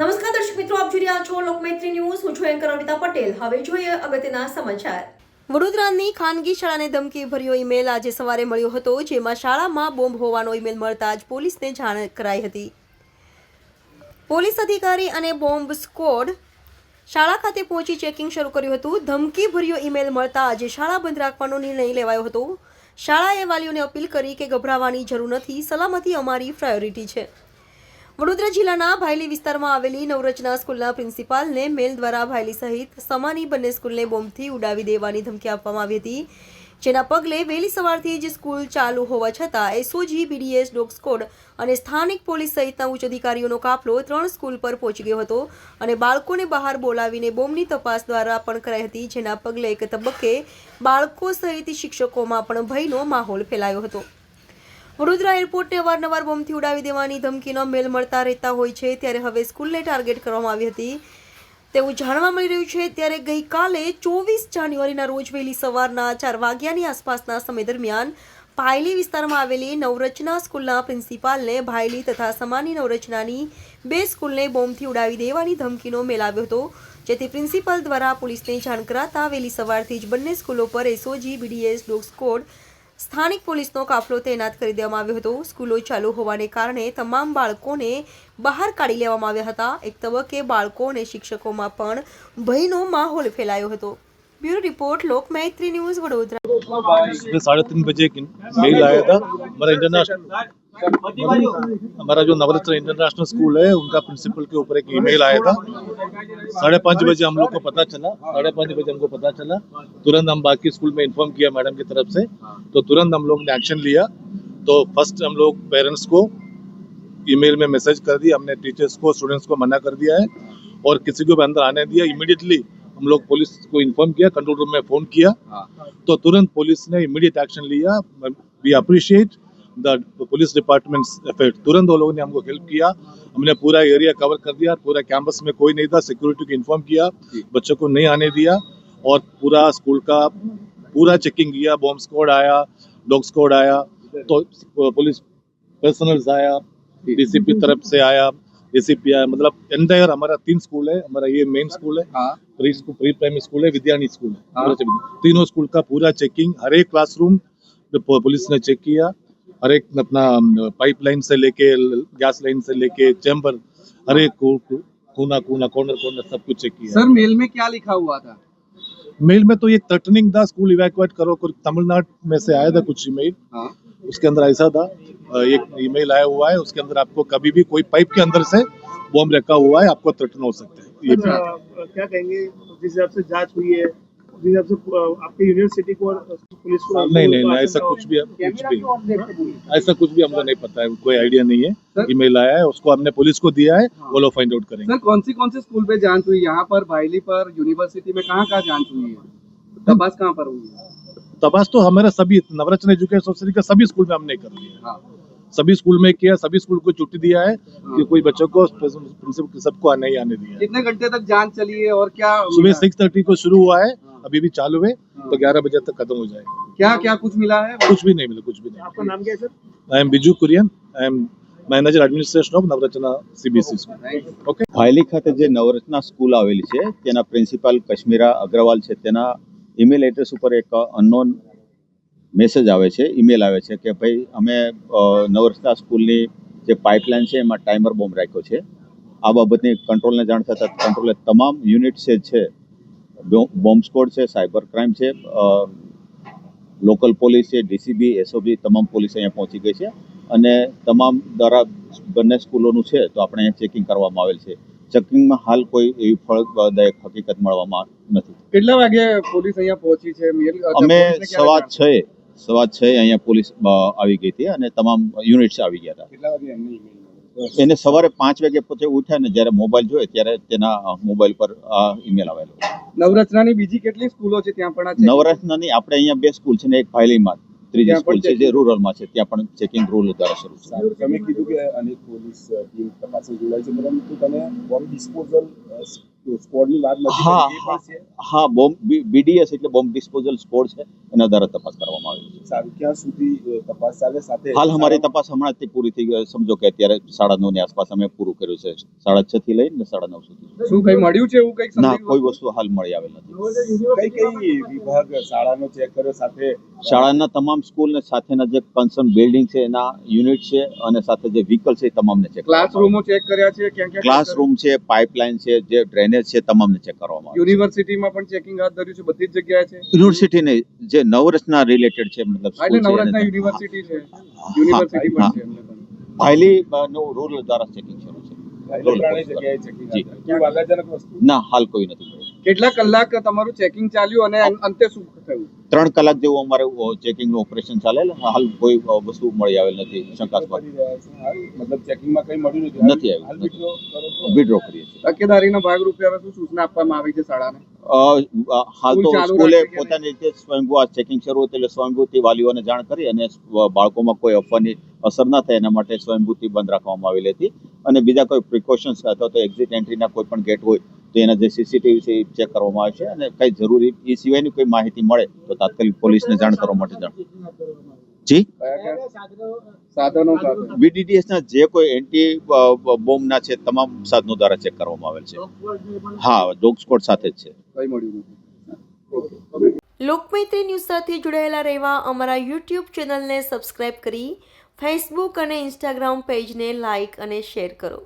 નમસ્કાર દર્શક મિત્રો, આપ જોઈ રહ્યા છો લોકમૈત્રી ન્યૂઝ. હું છું એન્કર અમિતા પટેલ. હવે જોઈએ અગત્યના સમાચાર. વડોદરાની ખાનગી શાળાને ધમકી ભર્યો ઈમેલ આજે સવારે મળ્યો હતો, જેમાં શાળામાં બોમ્બ હોવાનો ઈમેલ મળતા જ પોલીસને જાણ કરાઈ હતી. પોલીસ અધિકારી અને બોમ્બ સ્કોડ શાળા ખાતે પહોંચી ચેકિંગ શરૂ કર્યું હતું. ધમકી ભર્યો ઈમેલ મળતા આજે શાળા બંધ રાખવાનો નિર્ણય લેવાયો હતો. શાળાએ વાલીઓને અપીલ કરી કે ગભરાવાની જરૂર નથી, સલામતી અમારી પ્રાયોરિટી છે. વડોદરા જિલ્લાના ભાયલી વિસ્તારમાં આવેલી નવરચના સ્કૂલના પ્રિન્સિપાલને મેલ દ્વારા ભાયલી સહિત સમાની બંને સ્કૂલને બોમ્બથી ઉડાવી દેવાની ધમકી આપવામાં આવી હતી. જેના પગલે વહેલી સવારથી જ સ્કૂલ ચાલુ હોવા છતાં એસઓજી, બીડીએસ, ડોગ સ્કોડ અને સ્થાનિક પોલીસ સહિતના ઉચ્ચ અધિકારીઓનો કાફલો ત્રણ સ્કૂલ પર પહોંચી ગયો હતો અને બાળકોને બહાર બોલાવીને બોમ્બની તપાસ દ્વારા પણ કરાઈ હતી, જેના પગલે એક તબક્કે બાળકો સહિત શિક્ષકોમાં પણ ભયનો માહોલ ફેલાયો હતો. વડોદરા એરપોર્ટને અવારનવાર બોમ્બથી ઉડાવી દેવાની ધમકીનો મેલ મળતા રહેતા હોય છે, ત્યારે હવે સ્કૂલને ટાર્ગેટ કરવામાં આવી હતી. તેવું જાણવા મળી રહ્યું છે ત્યારે ગઈકાલે ચોવીસ જાન્યુઆરીના રોજ વહેલી સવારના ચાર વાગ્યાની આસપાસના સમય દરમિયાન ભાયલી વિસ્તારમાં આવેલી નવરચના સ્કૂલના પ્રિન્સિપાલને ભાયલી તથા સમાની નવરચનાની બે સ્કૂલને બોમ્બથી ઉડાવી દેવાની ધમકીનો મેલ આવ્યો હતો, જેથી પ્રિન્સિપાલ દ્વારા પોલીસને જાણ કરાતા વહેલી સવારથી જ બંને સ્કૂલો પર એસઓજી, બીડીએસ ડોગ સ્કોડ સ્થાનિક પોલીસનો કાફલો તૈનાત કરી દેવામાં આવ્યો હતો. સ્કૂલો ચાલુ હોવાને કારણે તમામ બાળકોને બહાર કાઢી લેવામાં આવ્યા હતા. એક તબક્કે બાળકો અને શિક્ષકોમાં પણ ભયનો માહોલ ફેલાયો હતો. ब्यूरो रिपोर्ट, लोक मैत्री न्यूज़ वडोदरा। साढ़े तीन बजे एक मेल आया था, हमारा इंटरनेशनल हमारा जो नवरत्न इंटरनेशनल स्कूल है, उनका प्रिंसिपल के ऊपर एक ईमेल आया था। साढ़े पाँच बजे हम लोग को पता चला, साढ़े पाँच बजे हमको पता चला, तुरंत हम बाकी स्कूल में इन्फॉर्म किया मैडम की तरफ़ से। तो तुरंत हम लोग ने एक्शन लिया। तो फ़र्स्ट हम लोग पेरेंट्स को ईमेल में मैसेज कर दिया, हमने टीचर्स को स्टूडेंट्स को मना कर दिया है। और किसी को भी अंदर आने दिया। इमिडिएटली हम लोग पुलिस को इन्फॉर्म किया कंट्रोल रूम में फ़ोन किया। तो तुरंत पुलिस ने इमीडिएट एक्शन लिया। We appreciate the police department's effort तुरंत वो लोगों ने हमको हेल्प किया। हमने पूरा एरिया कवर कर दिया पूरा कैंपस में कोई नहीं था। सिक्योरिटी को इन्फॉर्म किया। बच्चों को नहीं आने दिया। और पूरा स्कूल का पूरा चेकिंग किया। बॉम्ब स्क्वाड आया डॉग स्क्वाड आया। तो पुलिस पर्सनल्स आया डीसीपी तरफ़ से आया। डीसीपी आया मतलब एंटायर हमारा तीन स्कूल है हमारा ये मेन स्कूल है हाँ। Pre school pre primary school है विद्यानी स्कूल है। हाँ। तीनों स्कूल का पूरा चेकिंग हर एक क्लासरूम पुलिस ने चेक किया हर एक अपना पाइपलाइन से लेके गैस लाइन से लेके चैम्बर हर एक कोना कोना कॉर्नर कॉर्नर सब कुछ चेक किया। सर मेल में क्या लिखा हुआ था? मेल में तो ये थ्रेटनिंग था स्कूल इवैक्यूएट करो तमिलनाडु में से आया था कुछ मेल हाँ। उसके अंदर ऐसा था एक ईमेल आया हुआ है उसके अंदर आपको कभी भी कोई पाइप के अंदर से बॉम्ब रखा हुआ है आपको थ्रेटन हो सकता है। ये अच्छा, क्या कहेंगे? जिस हिसाब से जाँच हुई है आपके यूनिवर्सिटी को और पुलिस को नहीं नहीं नहीं ऐसा कुछ भी कुछ भी ऐसा कुछ भी हमको नहीं पता है कोई आइडिया नहीं है। ईमेल आया है उसको हमने पुलिस को दिया है वो लोग फाइंड आउट करेंगे। सर कौन सी कौन से स्कूल पे जाँच हुई? यहाँ पर भाईली पर यूनिवर्सिटी में कहाँ कहाँ जाँच हुई है? तपास कहाँ पर हुई है? तपास तो हमारा सभी नवरत्न एजुकेशन सोसाइटी का सभी स्कूल में हमने कर दिया हाँ सभी स्कूल में किया सभी स्कूल को छुट्टी दिया है कि कोई बच्चों को प्रिंसिपल सबको नहीं आने दिया है कितने घंटे तक जांच चली है और क्या सुबह मिला? सिक्स थर्टी को शुरू हुआ है हाँ। अभी भी चालू है तो ग्यारह बजे तक खत्म हो जाएगा क्या क्या कुछ मिला है कुछ भी नहीं मिला कुछ भी आपका नहीं नाम क्या है sir I am Biju Kurian I am manager administration of Navrachana CBSE school Thank you. Okay Bhayli ખાતે જે નવરત્ના સ્કૂલ આવેલી છે તેના પ્રિન્સિપાલ કશ્મીરા અગ્રવાલ છે તેના ઈમેલ એડ્રેસ ઉપર એક અનનોન મેસેજ આવે છે ઈમેલ આવે છે કે ભાઈ, અમે નવરસ્તા સ્કૂલની જે પાઇપલાઇન છે એમાં ટાઈમર બોમ્બ રાખ્યો છે. આ બાબતની કંટ્રોલને જાણ થતાં કંટ્રોલે તમામ યુનિટ છે છે બોમ્બ સ્કોડ છે સાયબર ક્રાઇમ છે લોકલ પોલીસ છે ડીસીબી એસઓબી તમામ પોલીસ અહીંયા પહોંચી ગઈ છે અને તમામ દ્વારા બંને સ્કૂલોનું છે તો આપણે અહીંયા ચેકિંગ કરવામાં આવેલ છે. ચેકિંગમાં હાલ કોઈ એવી ફળદાયક હકીકત મળવામાં નથી. કેટલા વાગે પોલીસ અહીંયા પહોંચી છે? અમે સવા છ સવા છ અહીંયા પોલીસ આવી ગઈ હતી અને તમામ યુનિટ્સ આવી ગયા હતા. કેટલા વાગે એમને એને સવારે પાંચ વાગે પોતે ઉઠ્યા ને જ્યારે મોબાઈલ જોયો ત્યારે તેના મોબાઈલ પર આ ઈમેલ આવેલો. નવરત્નાની બીજી કેટલી સ્કૂલો છે? ત્યાં પણ નવરત્નની આપણે અહીંયા બે સ્કૂલ છે ને એક ફાઇલીમાં ત્રીજી સ્કૂલ છે જે. રૂરલમાં છે ત્યાં પણ ચેકિંગ રૂલ દ્વારા શરૂ છે તમે કીધું કે અનેક પોલીસ ટીમ તપાસમાં જોડાય છે. પરંતુ તમે બોમ્બ ડિસ્પોઝલ હા હા પણ છે. હા બોમ્બ બીડીએસ એટલે બોમ્બ ડિસ્પોઝલ સ્કોડ છે એના દ્વારા તપાસ કરવામાં આવી છે. સારું ક્યાં સુધી તપાસ ચાલે? સાથે હાલ અમારી તપાસ હમણાં જ પૂરી થઈ ગઈ. સમજો કે અત્યારે સાડા નવની આસપાસ અમે પૂરું કર્યું છે. સાડા છ થી લઈને સાડા નવ સુધી. શું કઈ મળ્યું છે એવું કંઈક ના કોઈ વસ્તુ હાલ મળી આવેલ નથી. કઈ કઈ વિભાગ શાળાનો ચેક કર્યો? સાથે શાળાના તમામ સ્કૂલ ને સાથેના જે કન્સર્ન બિલ્ડિંગ છે એના યુનિટ છે અને સાથે જે વ્હીકલ છે એ તમામને ચેક ક્લાસરૂમો ચેક કર્યા છે? ક્યાં ક્યાં ક્લાસરૂમ છે પાઇપલાઇન છે જે ડ્રેનેજ છે તમામને ચેક કરવામાં આવે યુનિવર્સિટીમાં પણ ચેકિંગ હાથ ધર્યું છે બધી જ જગ્યાએ છે? યુનિવર્સિટી ને જે નવરત્ના રિલેટેડ છે મતલબ એટલે સ્કૂલ છે નવરત્ના યુનિવર્સિટી છે. યુનિવર્સિટી પણ છે એમને નો રૂરલ દ્વારા ચેકિંગ શરૂ છે. ના હાલ કોઈ નથી કેટલા કલાક તમારું ચેકિંગ ચાલ્યું અને અંતે શું થયું? ત્રણ કલાક જેવું અમારે ચેકિંગનું ઓપરેશન ચાલે હાલ કોઈ વસ્તુ મળી આવેલ નથી શંકાસ્પદ. મતલબ ચેકિંગમાં કઈ મળ્યું નથી. આવ્યું? વિડ્રો કરીએ તકેદારીના ભાગરૂપે હવે શું સૂચના આપવામાં આવી છે શાળાને? હાલ તો સ્કૂલે પોતાની રીતે સ્વયંભૂ આ ચેકિંગ શરૂ હતું એટલે સ્વયંભૂથી વાલીઓને જાણ કરી અને બાળકોમાં કોઈ અફવાની અસર ના થાય એના માટે સ્વયંભૂથી બંધ રાખવામાં આવેલી હતી. અને બીજા કોઈ પ્રિકોશન્સ અથવા તો એક્ઝિટ એન્ટ્રીના કોઈ પણ ગેટ હોય તો એના જે સીસીટીવી છે એ ચેક કરવામાં આવે છે અને કઈ જરૂરી એ સિવાયની કોઈ માહિતી મળે તો તાત્કાલિક પોલીસને જાણ કરવા માટે જાણ. જી? બીડીડીએસ ના જે કોઈ એન્ટી બોમ્બના છે તમામ સાધનો દ્વારા ચેક કરવામાં આવેલ છે. હા ડોગ સ્કોડ સાથે જ છે. કઈ મળ્યું લોકમૈત્રી ન્યૂઝ સાથે જોડાયેલા રહેવા અમારા યુટ્યુબ ચેનલને સબસ્ક્રાઇબ કરી ફેસબુક અને ઇન્સ્ટાગ્રામ પેજને લાઇક અને શેર કરો.